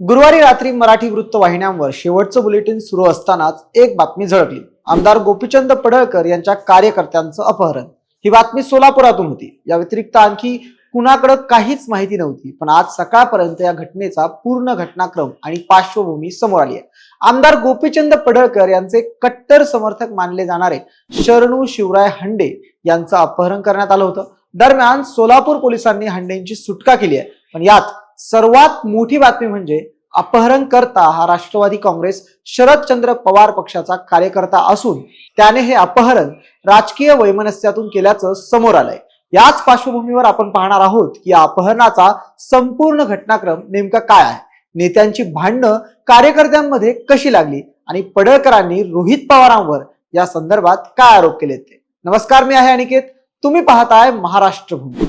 गुरुवारी रात्री मराठी वृत्तवाहिन्यांवर शेवटचं बुलेटिन सुरू असतानाच एक बातमी झळकली. आमदार गोपीचंद पडळकर यांच्या कार्यकर्त्यांचं अपहरण. ही बातमी सोलापुरातून होती. या व्यतिरिक्त आणखी कुणाकडे काहीच माहिती नव्हती पण आज सकाळपर्यंत या घटनेचा पूर्ण घटनाक्रम आणि पार्श्वभूमी समोर आली आहे. आमदार गोपीचंद पडळकर यांचे कट्टर समर्थक मानले जाणारे शरणू शिवराय हंडे यांचं अपहरण करण्यात आलं होतं. दरम्यान सोलापूर पोलिसांनी हंडेंची सुटका केली आहे. पण यात सर्वात मोठी बातमी म्हणजे अपहरण करता हा राष्ट्रवादी काँग्रेस शरदचंद्र पवार पक्षाचा कार्यकर्ता असून त्याने हे अपहरण राजकीय वैमनस्यातून केल्याचं समोर आलंय. याच पार्श्वभूमीवर आपण पाहणार आहोत की या अपहरणाचा संपूर्ण घटनाक्रम नेमका काय आहे? नेत्यांची भांडणं कार्यकर्त्यांमध्ये कशी लागली? आणि पडळकरांनी रोहित पवारांवर या संदर्भात काय आरोप केले ते? नमस्कार मी आहे अनिकेत. तुम्ही पाहताय महाराष्ट्र भूमी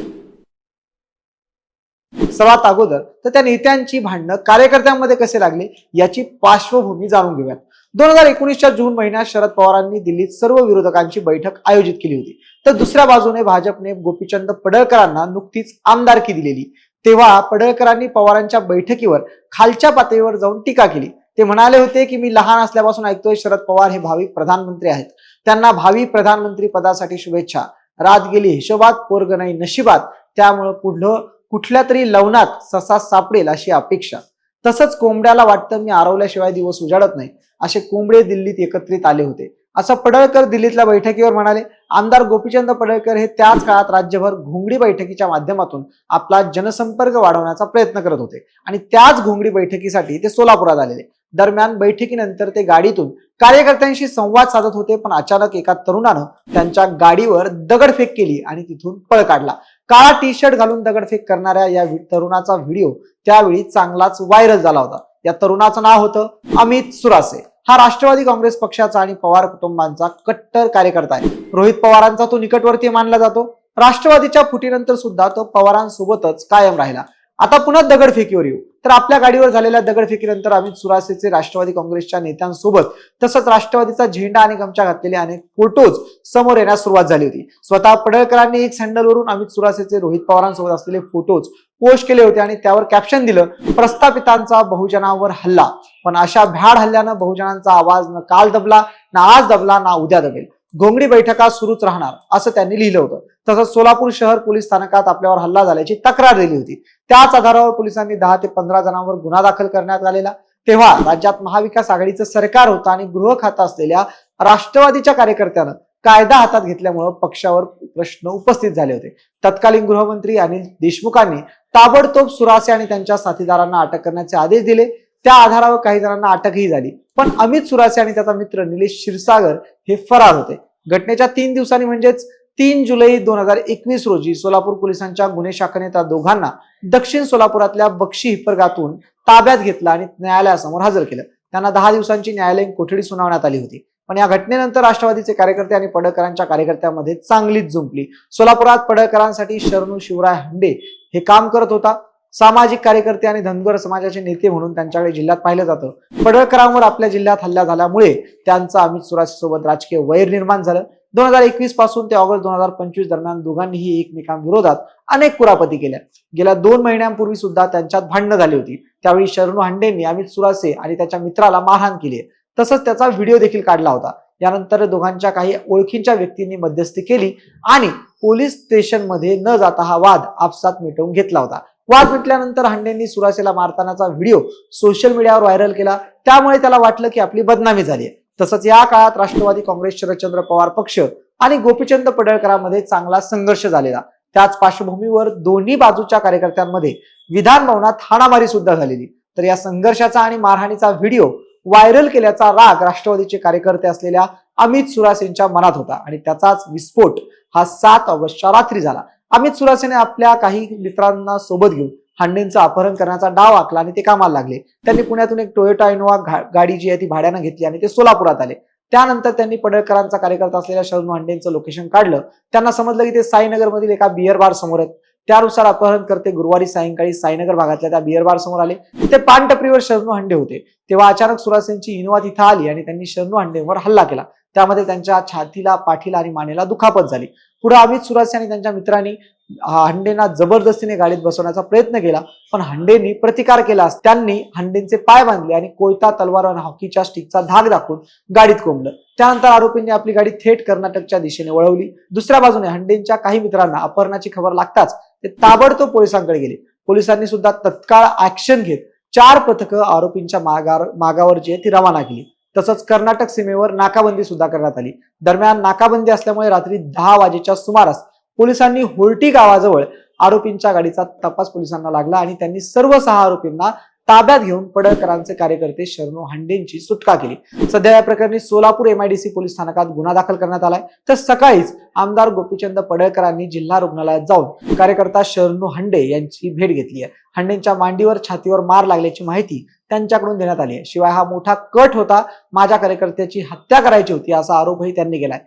सर्वात अगोदर तर त्या नेत्यांची भांडणं कार्यकर्त्यांमध्ये कसे लागले याची पार्श्वभूमी जाणून घेऊयात. दोन हजार एकोणीसच्या जून महिन्यात शरद पवारांनी दिल्लीत सर्व विरोधकांची बैठक आयोजित केली होती. तर दुसऱ्या बाजूने भाजपने गोपीचंद पडळकरांना नुकतीच आमदारकी दिलेली. तेव्हा पडळकरांनी पवारांच्या बैठकीवर खालच्या पातळीवर जाऊन टीका केली. ते म्हणाले होते की मी लहान असल्यापासून ऐकतोय शरद पवार हे भावी प्रधानमंत्री आहेत. त्यांना भावी प्रधानमंत्री पदासाठी शुभेच्छा. रात गेली हिशोबात पोरग नाही नशिबात. त्यामुळं पुढलं कुठल्या तरी लवणात ससा सापडेल अशी अपेक्षा. तसंच कोंबड्याला वाटतं मी आरवल्याशिवाय दिवस उजाडत नाही. असे कोंबडे दिल्लीत एकत्रित आले होते. असं पडळकर दिल्लीतल्या बैठकीवर म्हणाले आमदार गोपीचंद पडळकर हे त्याच काळात राज्यभर घोंगडी बैठकीच्या माध्यमातून आपला जनसंपर्क वाढवण्याचा प्रयत्न करत होते आणि त्याच घोंगडी बैठकीसाठी ते सोलापुरात आलेले. दरम्यान बैठकीनंतर ते गाडीतून कार्यकर्त्यांशी संवाद साधत होते पण अचानक एका तरुणानं त्यांच्या गाडीवर दगडफेक केली आणि तिथून पळ काढला. काळा टी शर्ट घालून दगडफेक करणाऱ्या या तरुणाचा व्हिडिओ त्यावेळी चांगलाच व्हायरल झाला होता. या तरुणाचं नाव होतं अमित सुरासे. हा राष्ट्रवादी काँग्रेस पक्षाचा आणि पवार कुटुंबांचा कट्टर कार्यकर्ता आहे. रोहित पवारांचा तो निकटवर्ती मानला जातो. राष्ट्रवादीच्या फुटीनंतर सुद्धा तो पवारांसोबतच कायम राहिला. आता पुन्हा दगडफेकीवर येऊ. तर आपल्या गाडीवर झालेल्या दगडफेकीनंतर अमित सुरासेचे राष्ट्रवादी काँग्रेसच्या नेत्यांसोबत तसंच राष्ट्रवादीचा झेंडा आणि गमछा घातलेले अनेक फोटोज समोर येण्यास सुरुवात झाली होती. स्वतः पडळकरांनी एक सँडलवरून अमित सुरासेचे रोहित पवारांसोबत असलेले फोटोज पोस्ट केले होते आणि त्यावर कॅप्शन दिलं प्रस्थापितांचा बहुजनावर हल्ला. पण अशा भ्याड हल्ल्यानं बहुजनांचा आवाज न काल दबला ना आज दबला ना उद्या दबेल. घोंगडी बैठका सुरूच राहणार असं त्यांनी लिहिलं होतं. तसंच सोलापूर शहर पोलीस स्थानकात आपल्यावर हल्ला झाल्याची तक्रार दिली होती. त्याच आधारावर पोलिसांनी दहा ते पंधरा जणांवर गुन्हा दाखल करण्यात आलेला. तेव्हा राज्यात महाविकास आघाडीचं सरकार होतं आणि गृह खातं असलेल्या राष्ट्रवादीच्या कार्यकर्त्यानं कायदा हातात घेतल्यामुळं पक्षावर प्रश्न उपस्थित झाले होते. तत्कालीन गृहमंत्री अनिल देशमुखांनी ताबडतोब सुरासे आणि त्यांच्या साथीदारांना अटक करण्याचे आदेश दिले. त्या आधारावर काही जणांना अटकही झाली. पण अमित सुरासे आणि त्याचा मित्र निलेश क्षीरसागर हे फरार होते. घटनेच्या तीन दिवसांनी म्हणजेच तीन जुलै दोन हजार एकवीस रोजी सोलापूर पोलिसांच्या गुन्हे शाखेने त्या दोघांना दक्षिण सोलापुरातल्या बक्षी हिप्परगातून ताब्यात घेतलं आणि न्यायालयासमोर हजर केलं. त्यांना दहा दिवसांची न्यायालयीन कोठडी सुनावण्यात आली होती. पण या घटनेनंतर राष्ट्रवादीचे कार्यकर्ते आणि पडळकरांच्या कार्यकर्त्यांमध्ये चांगलीच जुंपली. सोलापुरात पडळकरांसाठी शरणू शिवराय हंडे हे काम करत होता. सामाजिक कार्यकर्ते आणि धनगर समाजाचे नेते म्हणून त्यांच्याकडे जिल्ह्यात पाहिलं जातं. पडळकरांवर आपल्या जिल्ह्यात हल्ला झाल्यामुळे त्यांचं अमित सुराज सोबत राजकीय वैर निर्माण झालं. दोन हजार एकवीसपासून ते ऑगस्ट दोन हजार पंचवीस दरम्यान दोघांनीही एकमेकांविरोधात अनेक कुरापती केल्या. गेल्या दोन महिन्यांपूर्वी सुद्धा त्यांच्यात भांडणं झाली होती. त्यावेळी शरणू हांडेंनी अमित सुरासे आणि त्याच्या मित्राला मारहाण केली तसंच त्याचा व्हिडिओ देखील काढला होता. यानंतर दोघांच्या काही ओळखींच्या व्यक्तींनी मध्यस्थी केली आणि पोलीस स्टेशनमध्ये न जाता हा वाद आपसात मिटवून घेतला होता. वाद मिटल्यानंतर हांडेंनी सुरासेला मारतानाचा व्हिडिओ सोशल मीडियावर व्हायरल केला. त्यामुळे त्याला वाटलं की आपली बदनामी झाली आहे तसंच या काळात राष्ट्रवादी काँग्रेस शरदचंद्र पवार पक्ष आणि गोपीचंद पडळकरांमध्ये चांगला संघर्ष झालेला. त्याच पार्श्वभूमीवर दोन्ही बाजूच्या कार्यकर्त्यांमध्ये विधान भवनात हाणामारी सुद्धा झालेली. तर या संघर्षाचा आणि मारहाणीचा व्हिडिओ व्हायरल केल्याचा राग राष्ट्रवादीचे कार्यकर्ते असलेल्या अमित सुरासेंच्या मनात होता. आणि त्याचाच विस्फोट हा सात ऑगस्टच्या रात्री झाला. अमित सुरासेने आपल्या काही मित्रांना सोबत घेऊन हांडेंचं अपहरण करण्याचा डाव आखला आणि ते कामाला लागले. त्यांनी पुण्यातून एक टोयोटा इनोवा गाडी जी आहे ती भाड्यानं घेतली आणि ते सोलापुरात आले. त्यानंतर त्यांनी पडळकरांचा कार्यकर्ता असलेल्या शरणू हांडेंचं लोकेशन काढलं. त्यांना समजलं की ते साईनगर मधील एका बिअर बार समोर आहेत. त्यानुसार अपहरण करते गुरुवारी सायंकाळी साईनगर भागातल्या त्या बिअर बार समोर आले. ते पानटपरीवर शरणू हंडे होते. तेव्हा अचानक सुरासेंची इनोवा तिथं आली आणि त्यांनी शरणू हांडेंवर हल्ला केला. त्यामध्ये त्यांच्या छातीला पाठीला आणि मानेला दुखापत झाली. पुढे अमित सुरासे आणि त्यांच्या मित्रांनी हंडेना हंडेंना जबरदस्तीने गाडीत बसवण्याचा प्रयत्न केला पण हंडेंनी प्रतिकार केला त्यांनी हंडेंचे पाय बांधले आणि कोयता तलवार आणि हॉकीच्या स्टिकचा धाक दाखवून गाडीत कोंबलं. त्यानंतर आरोपींनी आपली गाडी थेट कर्नाटकच्या दिशेने वळवली. दुसऱ्या बाजूने हंडेंच्या काही मित्रांना अपहरणाची खबर लागताच ते ताबडतोब पोलिसांकडे गेले. पोलिसांनी सुद्धा तत्काळ ऍक्शन घेत चार पथकं आरोपींच्या मागावर मागावर जी ती रवाना केली. तसंच कर्नाटक सीमेवर नाकाबंदी सुद्धा करण्यात आली. दरम्यान नाकाबंदी असल्यामुळे रात्री दहा वाजेच्या सुमारास पोलिसांनी होल्टी गावाजवळ आरोपींच्या गाडीचा तपास पोलिसांना लागला आणि त्यांनी सर्व सहा आरोपींना ताब्यात घेऊन पडळकरांचे कार्यकर्ते शरणू हांडेंची सुटका केली. सध्या या प्रकरणी सोलापूर एमआयडीसी पोलीस स्थानकात गुन्हा दाखल करण्यात आलाय. तर सकाळीच आमदार गोपीचंद पडळकरांनी जिल्हा रुग्णालयात जाऊन कार्यकर्ता शरणू हंडे यांची भेट घेतली आहे. हंडेंच्या मांडीवर छातीवर मार लागल्याची माहिती त्यांच्याकडून देण्यात आली आहे. शिवाय हा मोठा कट होता. माझ्या कार्यकर्त्याची हत्या करायची होती असा आरोपही त्यांनी केलाय.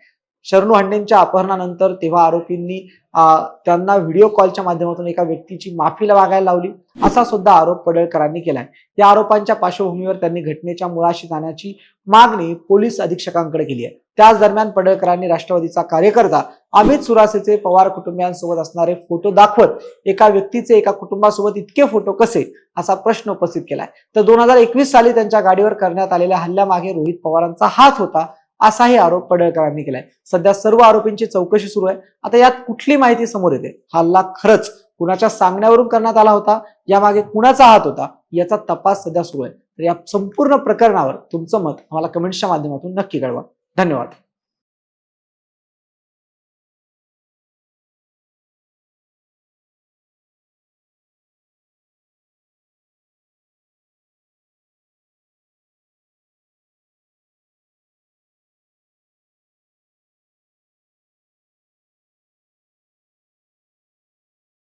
शरणू हंडेंच्या अपहरणानंतर तेव्हा आरोपींनी त्यांना व्हिडिओ कॉलच्या माध्यमातून एका व्यक्तीची माफीला वागायला लावली. असा सुद्धा आरोप पडळकरांनी केलाय. या आरोपांच्या पार्श्वभूमीवर त्यांनी घटनेच्या मुळाशी जाण्याची मागणी पोलीस अधीक्षकांकडे केली आहे. त्याच दरम्यान पडळकरांनी राष्ट्रवादीचा कार्यकर्ता अमित सुरासेचे पवार कुटुंबियांसोबत असणारे फोटो दाखवत एका व्यक्तीचे एका कुटुंबासोबत इतके फोटो कसे? असा प्रश्न उपस्थित केलाय. तर दोन हजार एकवीस साली त्यांच्या गाडीवर करण्यात आलेल्या हल्ल्यामागे रोहित पवारांचा हात होता. असाही आरोप पडळकरांनी केलाय. सध्या सर्व आरोपींची चौकशी सुरू आहे. आता यात कुठली माहिती समोर येते? हल्ला खरंच कुणाच्या सांगण्यावरून करण्यात आला होता? यामागे कुणाचा हात होता? याचा तपास सध्या सुरू आहे. तर या संपूर्ण प्रकरणावर तुमचं मत आम्हाला कमेंट्सच्या माध्यमातून नक्की कळवा. धन्यवाद.